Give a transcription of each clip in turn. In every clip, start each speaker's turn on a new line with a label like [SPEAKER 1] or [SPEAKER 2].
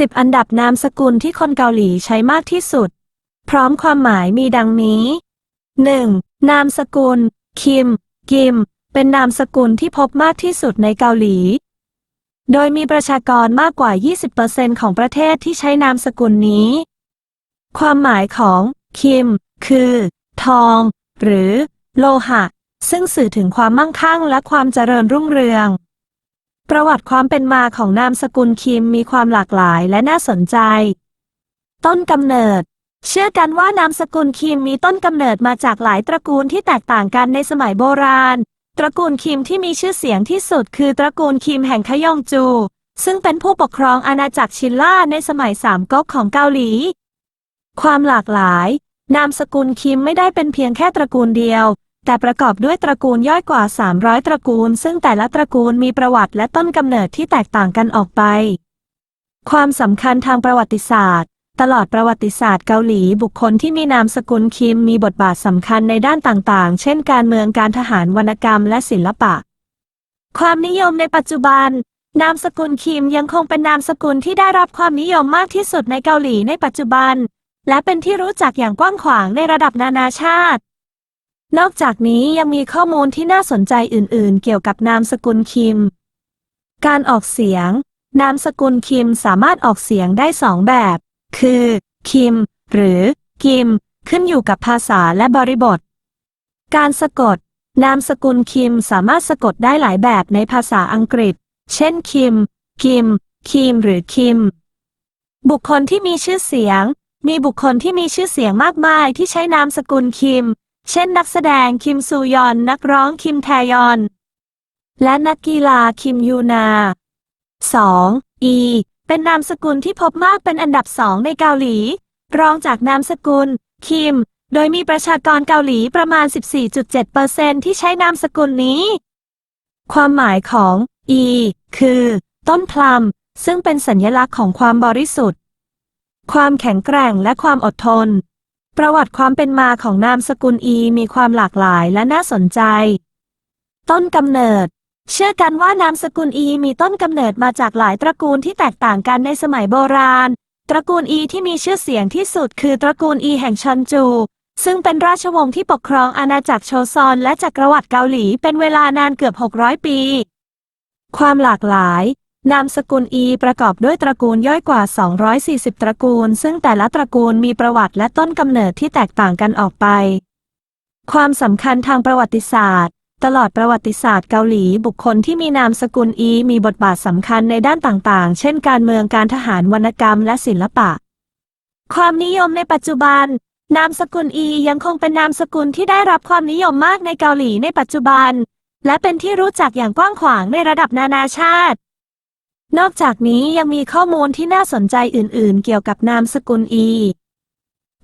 [SPEAKER 1] 10 อันดับนามสกุลที่คนเกาหลีใช้มากที่สุด พร้อมความหมายมีดังนี้ 1. นามสกุล คิม กิม เป็นนามสกุลที่พบมากที่สุดในเกาหลี โดยมีประชากรมากกว่า 20%ของประเทศที่ใช้นามสกุลนี้ ความหมายของ คิม คือ ทอง หรือ โลหะ ซึ่งสื่อถึงความมั่งคั่งและความเจริญรุ่งเรือง ประวัติความเป็นมาของนามสกุลคิมมีความหลากหลายและน่าสนใจ ต้นกำเนิด เชื่อกันว่านามสกุลคิมมีต้นกำเนิดมาจากหลายตระกูลที่แตกต่างกันในสมัยโบราณ ตระกูลคิมที่มีชื่อเสียงที่สุดคือตระกูลคิมแห่งขยองจู ซึ่งเป็นผู้ปกครองอาณาจักรชินล่าในสมัยสามก๊กของเกาหลี ความหลากหลาย นามสกุลคิมไม่ได้เป็นเพียงแค่ตระกูลเดียว แต่ประกอบด้วยตระกูลย่อยกว่า 300 ตระกูล ซึ่งแต่ละตระกูลมีประวัติและต้นกำเนิดที่แตกต่างกันออกไป ความสำคัญทางประวัติศาสตร์ ตลอดประวัติศาสตร์เกาหลีบุคคลที่มีนามสกุลคิมมีบทบาทสำคัญในด้านต่างๆ เช่นการเมืองการทหารวรรณกรรมและศิลปะ ความนิยมในปัจจุบัน นามสกุลคิมยังคงเป็นนามสกุลที่ได้รับความนิยมมากที่สุดในเกาหลีในปัจจุบัน และเป็นที่รู้จักอย่างกว้างขวางในระดับนานาชาติ นอกจากนี้ยังมีข้อมูลที่น่าสนใจอื่น ๆ เกี่ยวกับนามสกุลคิม การออกเสียง นามสกุลคิมสามารถออกเสียงได้สองแบบ คือ คิม หรือ กิม ขึ้นอยู่กับภาษาและบริบท การสะกด นามสกุลคิมสามารถสะกดได้หลายแบบในภาษาอังกฤษ เช่น คิม กิม คิม หรือคิม บุคคลที่มีชื่อเสียง มีบุคคลที่มีชื่อเสียงมากมายที่ใช้นามสกุลคิม เช่นนักแสดงคิมซูยอนนักร้องคิมแทยอน และนักกีฬาคิมยูนา 2. อีเป็นนามสกุลที่พบมากเป็นอันดับสองในเกาหลี รองจากนามสกุล คิม โดยมีประชากรเกาหลีประมาณ 14.7%ที่ใช้นามสกุลนี้ ความหมายของอีคือ ต้นพลัม ซึ่งเป็นสัญลักษณ์ของความบริสุทธิ์ ความแข็งแกร่งและความอดทน ประวัติความเป็นมาของนามสกุลอีมีความหลากหลายและน่าสนใจ ต้นกำเนิด เชื่อกันว่านามสกุลอีมีต้นกำเนิดมาจากหลายตระกูลที่แตกต่างกันในสมัยโบราณ ตระกูลอีที่มีชื่อเสียงที่สุดคือตระกูลอีแห่งชอนจู ซึ่งเป็นราชวงศ์ที่ปกครองอาณาจักรโชซอนและจักรวรรดิเกาหลีเป็นเวลานานเกือบ 600 ปี ความหลากหลาย นามสกุลอีประกอบด้วยตระกูลย่อยกว่า 240 ตระกูล ซึ่งแต่ละตระกูลมีประวัติและต้นกำเนิดที่แตกต่างกันออกไป ความสำคัญทางประวัติศาสตร์ ตลอดประวัติศาสตร์เกาหลีบุคคลที่มีนามสกุลอีมีบทบาทสำคัญในด้านต่างๆ เช่นการเมืองการทหารวรรณกรรมและศิลปะ ความนิยมในปัจจุบัน นามสกุลอียังคงเป็นนามสกุลที่ได้รับความนิยมมากในเกาหลีในปัจจุบัน และเป็นที่รู้จักอย่างกว้างขวางในระดับนานาชาติ นอกจากนี้ยังมีข้อมูลที่น่าสนใจอื่นๆ เกี่ยวกับนามสกุลอี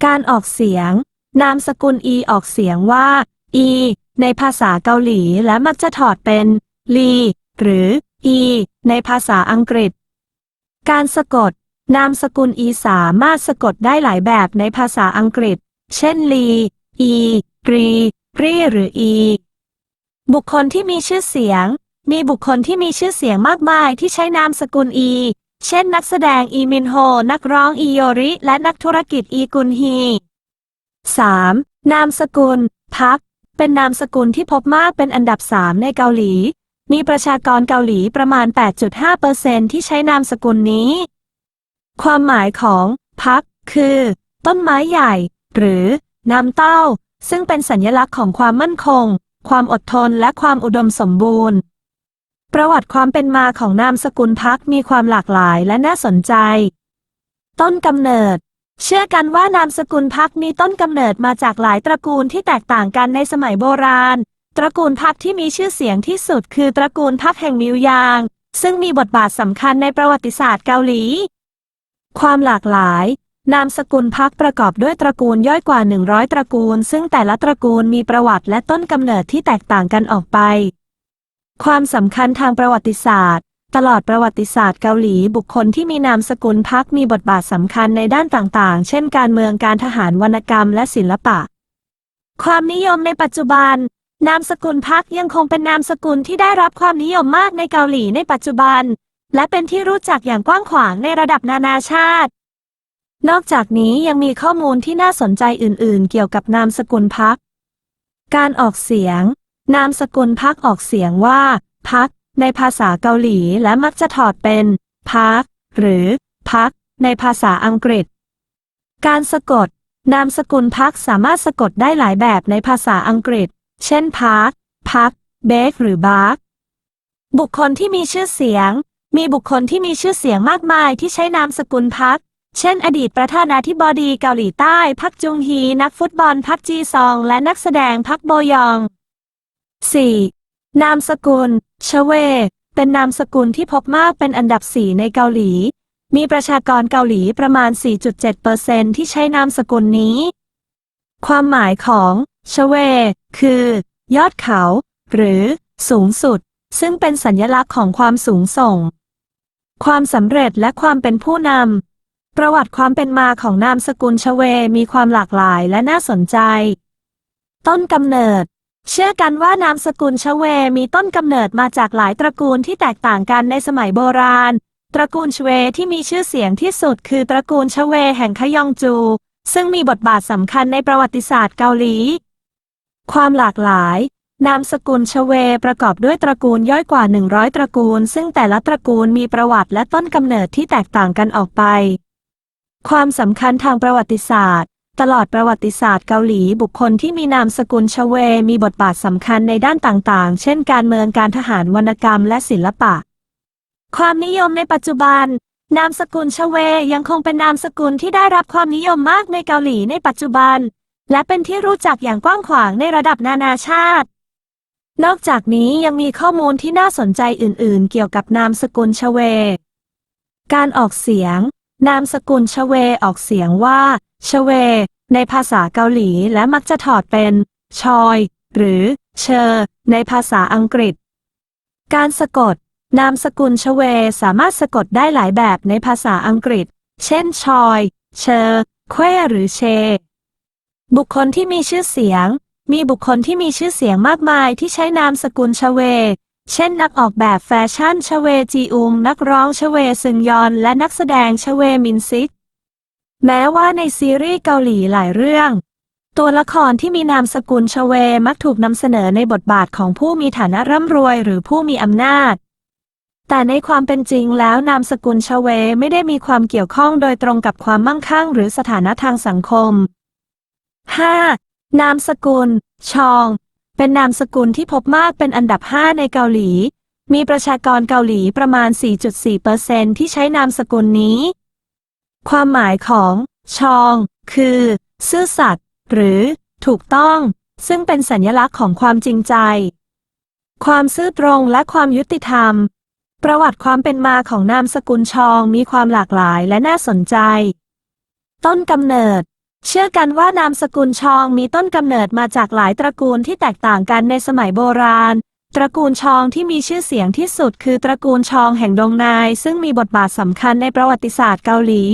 [SPEAKER 1] การออกเสียง นามสกุลอีออกเสียงว่า อี ในภาษาเกาหลีและมักจะถอดเป็นลีหรือ อี ในภาษาอังกฤษ การสะกด นามสกุลอีสามารถสะกดได้หลายแบบในภาษาอังกฤษ เช่นลีอีรีรีหรืออี บุคคลที่มีชื่อเสียง มีบุคคลที่มีชื่อเสียงมากมายที่ใช้นามสกุลอี เช่นนักแสดงอีมินโฮ นักร้องอีโยริ และนักธุรกิจอีกุนฮี 3. นามสกุล พัก เป็นนามสกุลที่พบมากเป็นอันดับ 3 ในเกาหลี มีประชากรเกาหลีประมาณ 8.5%ที่ใช้นามสกุลนี้ ความหมายของ พัก คือ ต้นไม้ใหญ่ หรือ น้ำเต้า ซึ่งเป็นสัญลักษณ์ของความมั่นคง ความอดทนและความอุดมสมบูรณ์ ประวัติความเป็นมาของนามสกุลพักมีความหลากหลายและน่าสนใจ ต้นกำเนิด เชื่อกันว่านามสกุลพักมีต้นกำเนิดมาจากหลายตระกูลที่แตกต่างกันในสมัยโบราณ ตระกูลพักที่มีชื่อเสียงที่สุดคือตระกูลพักแห่งมิวยาง ซึ่งมีบทบาทสำคัญในประวัติศาสตร์เกาหลี ความหลากหลาย นามสกุลพักประกอบด้วยตระกูลย่อยกว่า 100 ตระกูล ซึ่งแต่ละตระกูลมีประวัติและต้นกำเนิดที่แตกต่างกันออกไป ความสำคัญทางประวัติศาสตร์ ตลอดประวัติศาสตร์เกาหลีบุคคลที่มีนามสกุลพักมีบทบาทสำคัญในด้านต่างๆ เช่นการเมืองการทหารวรรณกรรมและศิลปะ ความนิยมในปัจจุบัน นามสกุลพักยังคงเป็นนามสกุลที่ได้รับความนิยมมากในเกาหลีในปัจจุบัน และเป็นที่รู้จักอย่างกว้างขวางในระดับนานาชาติ นอกจากนี้ยังมีข้อมูลที่น่าสนใจอื่น ๆ เกี่ยวกับนามสกุลพัก การออกเสียง นามสกุลพักออกเสียงว่า พัก ในภาษาเกาหลีและมักจะถอดเป็นพักหรือพัก ในภาษาอังกฤษ การสะกด นามสกุลพักสามารถสะกดได้หลายแบบในภาษาอังกฤษ เช่นพักพักเบคหรือบาร์กบุคคลที่มีชื่อเสียง มีบุคคลที่มีชื่อเสียงมากมายที่ใช้นามสกุลพัก เช่น อดีตประธานาธิบดีเกาหลีใต้พักจุงฮี นักฟุตบอลพักจีซอง และนักแสดงพักโบยอง 4. นามสกุล ชเว เป็นนามสกุลที่พบมากเป็นอันดับ4ในเกาหลี มีประชากรเกาหลีประมาณ 4.7%ที่ใช้นามสกุลนี้ ความหมายของชเว คือ ยอดเขา หรือ สูงสุด ซึ่งเป็นสัญลักษณ์ของความสูงส่ง ความสำเร็จและความเป็นผู้นำ ประวัติความเป็นมาของนามสกุลชเวมีความหลากหลายและน่าสนใจ ต้นกำเนิด เชื่อกันว่านามสกุลชเวมีต้นกำเนิดมาจากหลายตระกูลที่แตกต่างกันในสมัยโบราณ ตระกูลชเวที่มีชื่อเสียงที่สุดคือตระกูลชเวแห่งขยองจู ซึ่งมีบทบาทสำคัญในประวัติศาสตร์เกาหลี ความหลากหลาย นามสกุลชเวประกอบด้วยตระกูลย่อยกว่า 100 ตระกูล ซึ่งแต่ละตระกูลมีประวัติและต้นกำเนิดที่แตกต่างกันออกไป ความสำคัญทางประวัติศาสตร์ ตลอดประวัติศาสตร์เกาหลีบุคคลที่มีนามสกุลชเว มีบทบาทสำคัญในด้านต่างๆ เช่นการเมืองการทหารวรรณกรรมและศิลปะ ความนิยมในปัจจุบัน นามสกุลชเวยังคงเป็นนามสกุลที่ได้รับความนิยมมากในเกาหลีในปัจจุบัน และเป็นที่รู้จักอย่างกว้างขวางในระดับนานาชาติ นอกจากนี้ยังมีข้อมูลที่น่าสนใจอื่น ๆ เกี่ยวกับนามสกุลชเว การออกเสียง นามสกุลชเวออกเสียงว่าชเว ในภาษาเกาหลีและมักจะถอดเป็น ชอย หรือ เชอ ในภาษาอังกฤษ การสะกด นามสกุลชเวสามารถสะกดได้หลายแบบในภาษาอังกฤษ เช่น ชอย เชอเควหรือเช บุคคลที่มีชื่อเสียง มีบุคคลที่มีชื่อเสียงมากมายที่ใช้นามสกุลชเว เช่นนักออกแบบแฟชั่นชเวจีอุง นักร้องชเวซึงยอน และนักแสดงชเวมินซิก แม้ว่าในซีรีส์เกาหลีหลายเรื่อง ตัวละครที่มีนามสกุลชเวมักถูกนำเสนอในบทบาทของผู้มีฐานะร่ำรวยหรือผู้มีอำนาจ แต่ในความเป็นจริงแล้วนามสกุลชเวไม่ได้มีความเกี่ยวข้องโดยตรงกับความมั่งคั่ง หรือสถานะทางสังคม 5. นามสกุล ชอง เป็นนามสกุลที่พบมากเป็นอันดับ 5 ในเกาหลี มีประชากรเกาหลีประมาณ 4.4%ที่ใช้นามสกุลนี้ ความหมายของ ชอง คือ ซื่อสัตย์หรือ ถูกต้อง ซึ่งเป็นสัญลักษณ์ของความจริงใจ ความซื่อตรงและความยุติธรรม ประวัติความเป็นมาของนามสกุลชองมีความหลากหลายและน่าสนใจ ต้นกำเนิด เชื่อกันว่านามสกุลชองมีต้นกำเนิดมาจากหลายตระกูลที่แตกต่างกันในสมัยโบราณ ตระกูลชองที่มีชื่อเสียงที่สุดคือตระกูลชองแห่งดงนาย ซึ่งมีบทบาทสำคัญในประวัติศาสตร์เกาหลี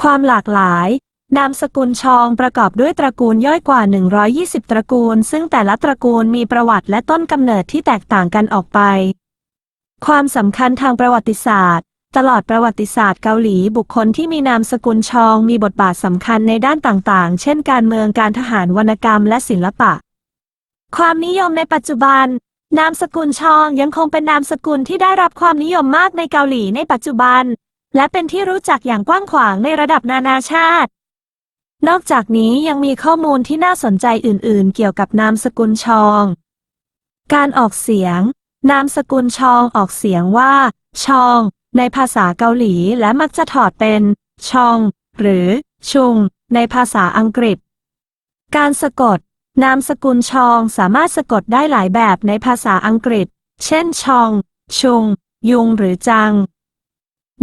[SPEAKER 1] ความหลากหลาย นามสกุลชองประกอบด้วยตระกูลย่อยกว่า 120 ตระกูล ซึ่งแต่ละตระกูลมีประวัติและต้นกำเนิดที่แตกต่างกันออกไป ความสำคัญทางประวัติศาสตร์ ตลอดประวัติศาสตร์เกาหลีบุคคลที่มีนามสกุลชองมีบทบาทสำคัญในด้านต่างๆ เช่นการเมืองการทหารวรรณกรรมและศิลปะ ความนิยมในปัจจุบัน นามสกุลชองยังคงเป็นนามสกุลที่ได้รับความนิยมมากในเกาหลีในปัจจุบัน และเป็นที่รู้จักอย่างกว้างขวางในระดับนานาชาติ นอกจากนี้ยังมีข้อมูลที่น่าสนใจอื่น ๆ เกี่ยวกับนามสกุลชอง การออกเสียง นามสกุลชองออกเสียงว่า ชอง ในภาษาเกาหลีและมักจะถอดเป็นชอง หรือ ชุง ในภาษาอังกฤษ การสะกด นามสกุลชองสามารถสะกดได้หลายแบบในภาษาอังกฤษ เช่น ชอง ชุง ยุง หรือจัง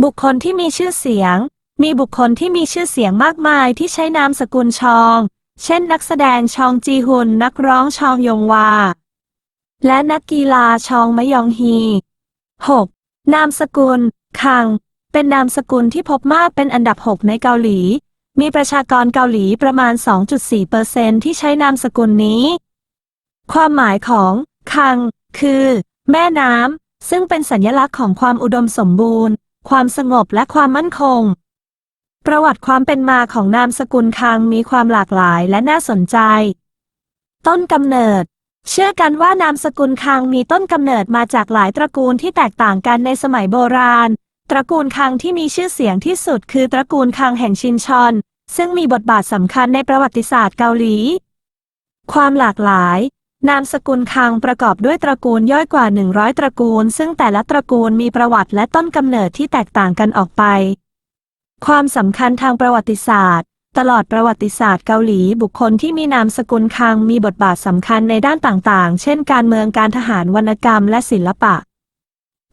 [SPEAKER 1] บุคคลที่มีชื่อเสียง มีบุคคลที่มีชื่อเสียงมากมายที่ใช้นามสกุลชอง เช่น นักแสดงชองจีฮุน นักร้องชองยงวา และนักกีฬาชองมยองฮี 6. นามสกุล คัง เป็นนามสกุลที่พบมากเป็นอันดับ 6 ในเกาหลี มีประชากรเกาหลีประมาณ 2.4%ที่ใช้นามสกุลนี้ ความหมายของ คัง คือ แม่น้ำ ซึ่งเป็นสัญลักษณ์ของความอุดมสมบูรณ์ ความสงบและความมั่นคง ประวัติความเป็นมาของนามสกุลคังมีความหลากหลายและน่าสนใจ ต้นกำเนิดเชื่อกันว่านามสกุลคังมีต้นกำเนิดมาจากหลายตระกูลที่แตกต่างกันในสมัยโบราณ ตระกูลคังที่มีชื่อเสียงที่สุดคือตระกูลคังแห่งชินชอน ซึ่งมีบทบาทสำคัญในประวัติศาสตร์เกาหลี ความหลากหลาย นามสกุลคังประกอบด้วยตระกูลย่อยกว่า 100 ตระกูล ซึ่งแต่ละตระกูลมีประวัติและต้นกำเนิดที่แตกต่างกันออกไป ความสำคัญทางประวัติศาสตร์ ตลอดประวัติศาสตร์เกาหลีบุคคลที่มีนามสกุลคังมีบทบาทสำคัญในด้านต่างๆ เช่น การเมืองการทหารวรรณกรรมและศิลปะ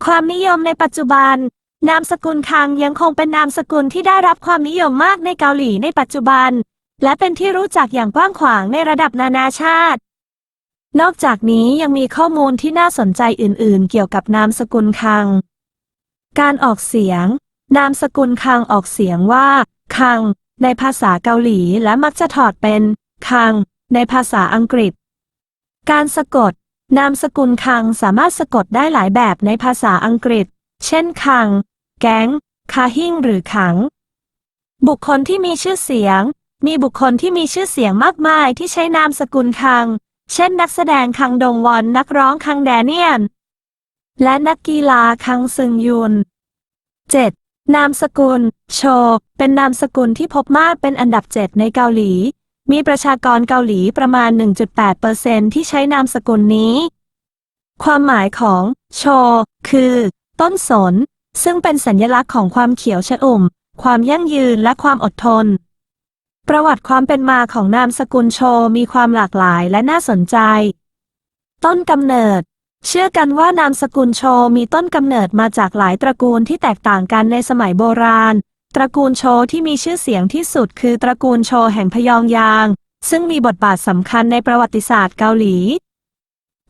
[SPEAKER 1] ความนิยมในปัจจุบัน นามสกุลคังยังคงเป็นนามสกุลที่ได้รับความนิยมมากในเกาหลีในปัจจุบัน และเป็นที่รู้จักอย่างกว้างขวางในระดับนานาชาติ นอกจากนี้ยังมีข้อมูลที่น่าสนใจอื่น ๆ เกี่ยวกับนามสกุลคัง การออกเสียง นามสกุลคังออกเสียงว่า คัง ในภาษาเกาหลีและมักจะถอดเป็น คัง ในภาษาอังกฤษ การสะกด นามสกุลคังสามารถสะกดได้หลายแบบในภาษาอังกฤษ เช่นคัง แก๊ง คาหิ้งหรือขัง บุคคลที่มีชื่อเสียง มีบุคคลที่มีชื่อเสียงมากมายที่ใช้นามสกุลคัง เช่นนักแสดงคังดงวอนนักร้องคังแดเนียน และนักกีฬาคังซึงยุน 7. นามสกุล โช เป็นนามสกุลที่พบมากเป็นอันดับ7ในเกาหลี มีประชากรเกาหลีประมาณ 1.8%ที่ใช้นามสกุลนี้ ความหมายของ โช คือ ต้นสน ซึ่งเป็นสัญลักษณ์ของความเขียวชอุ่ม ความยั่งยืนและความอดทน ประวัติความเป็นมาของนามสกุลโชมีความหลากหลายและน่าสนใจ ต้นกำเนิด เชื่อกันว่านามสกุลโชมีต้นกำเนิดมาจากหลายตระกูลที่แตกต่างกันในสมัยโบราณ ตระกูลโชที่มีชื่อเสียงที่สุดคือตระกูลโชแห่งพยองยาง ซึ่งมีบทบาทสำคัญในประวัติศาสตร์เกาหลี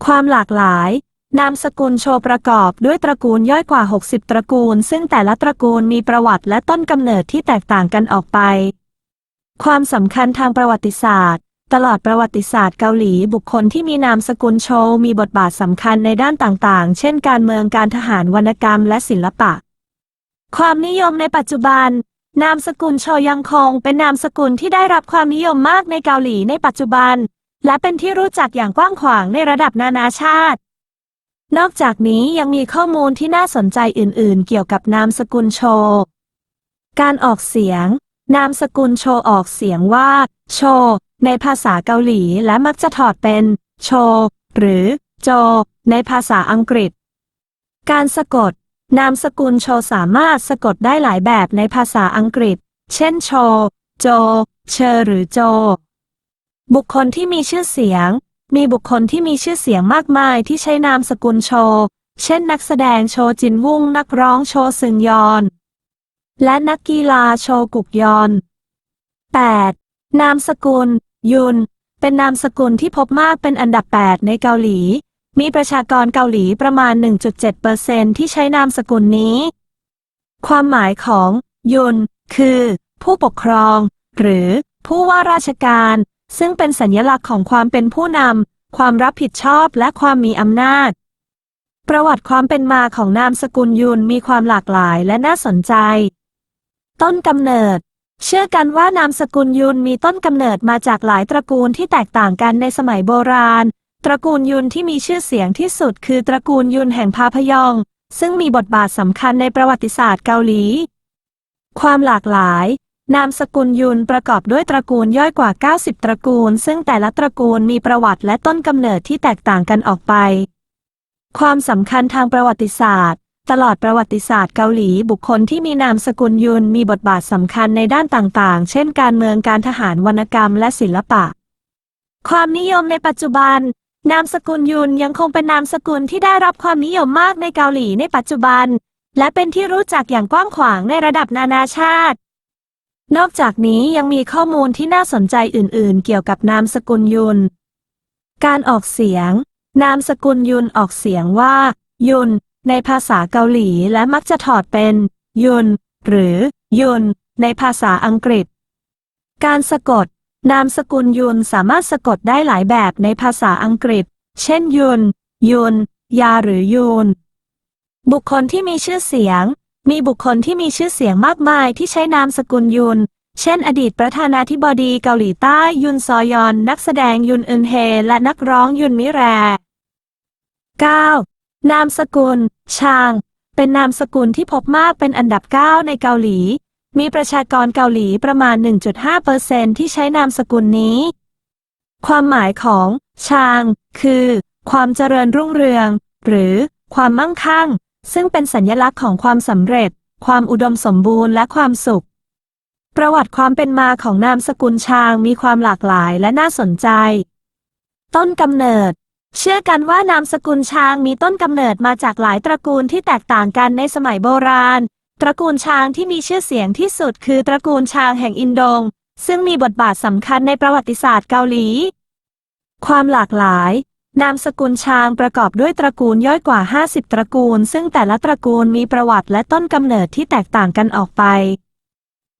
[SPEAKER 1] ความหลากหลาย นามสกุลโชประกอบด้วยตระกูลย่อยกว่า 60 ตระกูล ซึ่งแต่ละตระกูลมีประวัติและต้นกำเนิดที่แตกต่างกันออกไป ความสำคัญทางประวัติศาสตร์ ตลอดประวัติศาสตร์เกาหลีบุคคลที่มีนามสกุลโชมีบทบาทสำคัญในด้านต่างๆ เช่นการเมืองการทหารวรรณกรรมและศิลปะ ความนิยมในปัจจุบัน นามสกุลโชยังคง เป็นนามสกุลที่ได้รับความนิยมมากในเกาหลีในปัจจุบัน และเป็นที่รู้จักอย่างกว้างขวางในระดับนานาชาติ นอกจากนี้ยังมีข้อมูลที่น่าสนใจอื่นๆ เกี่ยวกับนามสกุลโช การออกเสียง นามสกุลโชออกเสียงว่า โช ในภาษาเกาหลีและมักจะถอดเป็น โช หรือ โจ ในภาษาอังกฤษ การสะกด นามสกุลโชสามารถสะกดได้หลายแบบในภาษาอังกฤษ เช่นโช โจ เชอหรือโจ บุคคลที่มีชื่อเสียง มีบุคคลที่มีชื่อเสียงมากมายที่ใช้นามสกุลโช เช่นนักแสดงโชจินวุ้งนักร้องโชซึงยอน และนักกีฬาโชกุกยอน 8. นามสกุล ยุน เป็นนามสกุลที่พบมากเป็นอันดับ 8 ในเกาหลี มีประชากรเกาหลีประมาณ 1.7%ที่ใช้นามสกุลนี้ ความหมายของ ยุน คือ ผู้ปกครอง หรือผู้ว่าราชการ ซึ่งเป็นสัญลักษณ์ของความเป็นผู้นำ ความรับผิดชอบและความมีอำนาจ ประวัติความเป็นมาของนามสกุลยุนมีความหลากหลายและน่าสนใจ ต้นกำเนิด เชื่อกันว่านามสกุลยุนมีต้นกำเนิดมาจากหลายตระกูลที่แตกต่างกันในสมัยโบราณ ตระกูลยุนที่มีชื่อเสียงที่สุดคือตระกูลยุนแห่งพาพยอง ซึ่งมีบทบาทสำคัญในประวัติศาสตร์เกาหลี ความหลากหลาย นามสกุลยุนประกอบด้วยตระกูลย่อยกว่า 90 ตระกูล ซึ่งแต่ละตระกูลมีประวัติและต้นกำเนิดที่แตกต่างกันออกไป ความสำคัญทางประวัติศาสตร์ ตลอดประวัติศาสตร์เกาหลีบุคคลที่มีนามสกุลยุนมีบทบาทสำคัญในด้านต่างๆ เช่นการเมืองการทหารวรรณกรรมและศิลปะ ความนิยมในปัจจุบัน นามสกุลยุนยังคงเป็นนามสกุลที่ได้รับความนิยมมากในเกาหลีในปัจจุบัน และเป็นที่รู้จักอย่างกว้างขวางในระดับนานาชาติ นอกจากนี้ยังมีข้อมูลที่น่าสนใจอื่น ๆ เกี่ยวกับนามสกุลยุน การออกเสียง นามสกุลยุนออกเสียงว่า ยุน ในภาษาเกาหลีและมักจะถอดเป็น ยุน หรือ ยุน ในภาษาอังกฤษ การสะกด นามสกุลยุนสามารถสะกดได้หลายแบบในภาษาอังกฤษ เช่น ยุน ยุน ยาหรือยูน บุคคลที่มีชื่อเสียง มีบุคคลที่มีชื่อเสียงมากมายที่ใช้นามสกุลยุน เช่น อดีตประธานาธิบดีเกาหลีใต้ยุนซอยอน นักแสดงยุนอึนเฮ และนักร้องยุนมิแร 9. นามสกุล ชาง เป็นนามสกุลที่พบมากเป็นอันดับ 9 ในเกาหลี มีประชากรเกาหลีประมาณ 1.5%ที่ใช้นามสกุลนี้ ความหมายของ ชาง คือ ความเจริญรุ่งเรือง หรือ ความมั่งคั่ง ซึ่งเป็นสัญลักษณ์ของความสำเร็จ ความอุดมสมบูรณ์และความสุข ประวัติความเป็นมาของนามสกุลชางมีความหลากหลายและน่าสนใจ ต้นกำเนิด เชื่อกันว่านามสกุลชางมีต้นกำเนิดมาจากหลายตระกูลที่แตกต่างกันในสมัยโบราณ ตระกูลชางที่มีชื่อเสียงที่สุดคือตระกูลชางแห่งอินโดง ซึ่งมีบทบาทสำคัญในประวัติศาสตร์เกาหลี ความหลากหลาย นามสกุลชางประกอบด้วยตระกูลย่อยกว่า 50 ตระกูล ซึ่งแต่ละตระกูลมีประวัติและต้นกำเนิดที่แตกต่างกันออกไป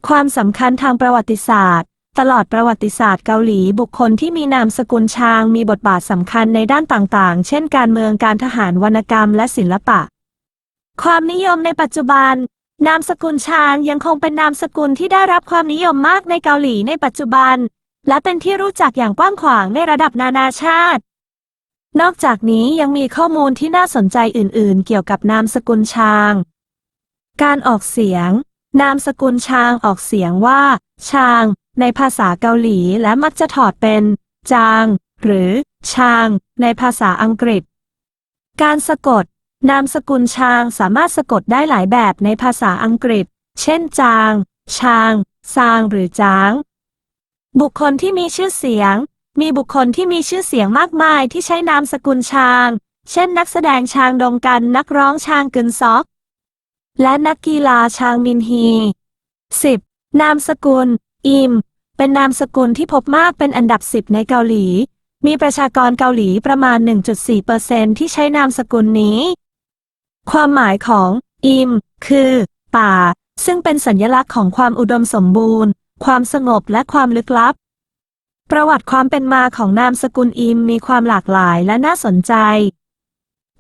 [SPEAKER 1] ความสำคัญทางประวัติศาสตร์ ตลอดประวัติศาสตร์เกาหลีบุคคลที่มีนามสกุลชางมีบทบาทสำคัญในด้านต่างๆ เช่นการเมืองการทหารวรรณกรรมและศิลปะ ความนิยมในปัจจุบัน นามสกุลชางยังคงเป็นนามสกุลที่ได้รับความนิยมมากในเกาหลีในปัจจุบัน และเป็นที่รู้จักอย่างกว้างขวางในระดับนานาชาติ นอกจากนี้ยังมีข้อมูลที่น่าสนใจอื่นๆ เกี่ยวกับนามสกุลชาง การออกเสียง นามสกุลชางออกเสียงว่า ชาง ในภาษาเกาหลีและมักจะถอดเป็น จาง หรือ ชาง ในภาษาอังกฤษ การสะกด นามสกุลชางสามารถสะกดได้หลายแบบในภาษาอังกฤษ เช่น จาง ชาง ซาง หรือจาง บุคคลที่มีชื่อเสียง มีบุคคลที่มีชื่อเสียงมากมายที่ใช้นามสกุลชาง เช่นนักแสดงชางดงกันนักร้องชางกึนซอก และนักกีฬาชางมินฮี 10. นามสกุล อิม เป็นนามสกุลที่พบมากเป็นอันดับ 10 ในเกาหลี มีประชากรเกาหลีประมาณ 1.4%ที่ใช้นามสกุลนี้ ความหมายของ อิม คือ ป่า ซึ่งเป็นสัญลักษณ์ของความอุดมสมบูรณ์ ความสงบและความลึกลับ ประวัติความเป็นมาของนามสกุลอิมมีความหลากหลายและน่าสนใจ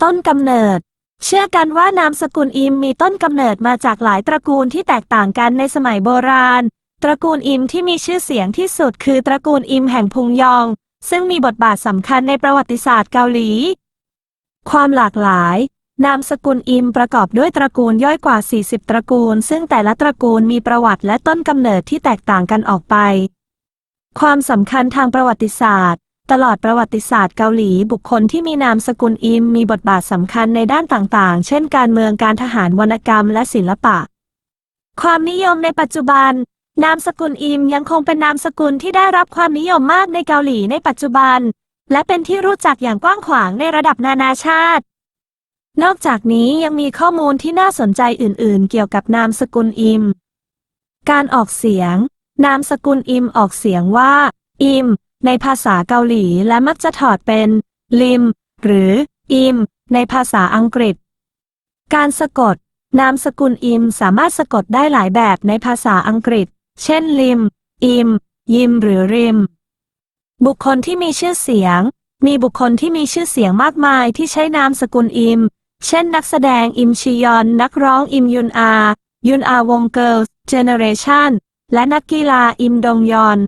[SPEAKER 1] ต้นกำเนิด เชื่อกันว่านามสกุลอิมมีต้นกำเนิดมาจากหลายตระกูลที่แตกต่างกันในสมัยโบราณ ตระกูลอิมที่มีชื่อเสียงที่สุดคือตระกูลอิมแห่งพุงยอง ซึ่งมีบทบาทสำคัญในประวัติศาสตร์เกาหลี ความหลากหลาย นามสกุลอิมประกอบด้วยตระกูลย่อยกว่า 40 ตระกูล ซึ่งแต่ละตระกูลมีประวัติและต้นกำเนิดที่แตกต่างกันออกไป ความสำคัญทางประวัติศาสตร์ ตลอดประวัติศาสตร์เกาหลีบุคคลที่มีนามสกุลอิมมีบทบาทสำคัญในด้านต่างๆ เช่นการเมืองการทหารวรรณกรรมและศิลปะ ความนิยมในปัจจุบัน นามสกุลอิมยังคงเป็นนามสกุลที่ได้รับความนิยมมากในเกาหลีในปัจจุบัน และเป็นที่รู้จักอย่างกว้างขวางในระดับนานาชาติ นอกจากนี้ยังมีข้อมูลที่น่าสนใจอื่น ๆ เกี่ยวกับนามสกุลอิม การออกเสียง นามสกุลอิมออกเสียงว่า อิม ในภาษาเกาหลีและมักจะถอดเป็น ลิม หรือ อิม ในภาษาอังกฤษ การสะกด นามสกุลอิมสามารถสะกดได้หลายแบบในภาษาอังกฤษ เช่น ลิม อิม ยิม หรือริม บุคคลที่มีชื่อเสียง มีบุคคลที่มีชื่อเสียงมากมายที่ใช้นามสกุลอิม เช่น นักแสดงอิมชิยอน นักร้องอิมยุนอา ยุนอาวงเกิลส์เจเนเรชัน และนักกีฬาอิมดงยอน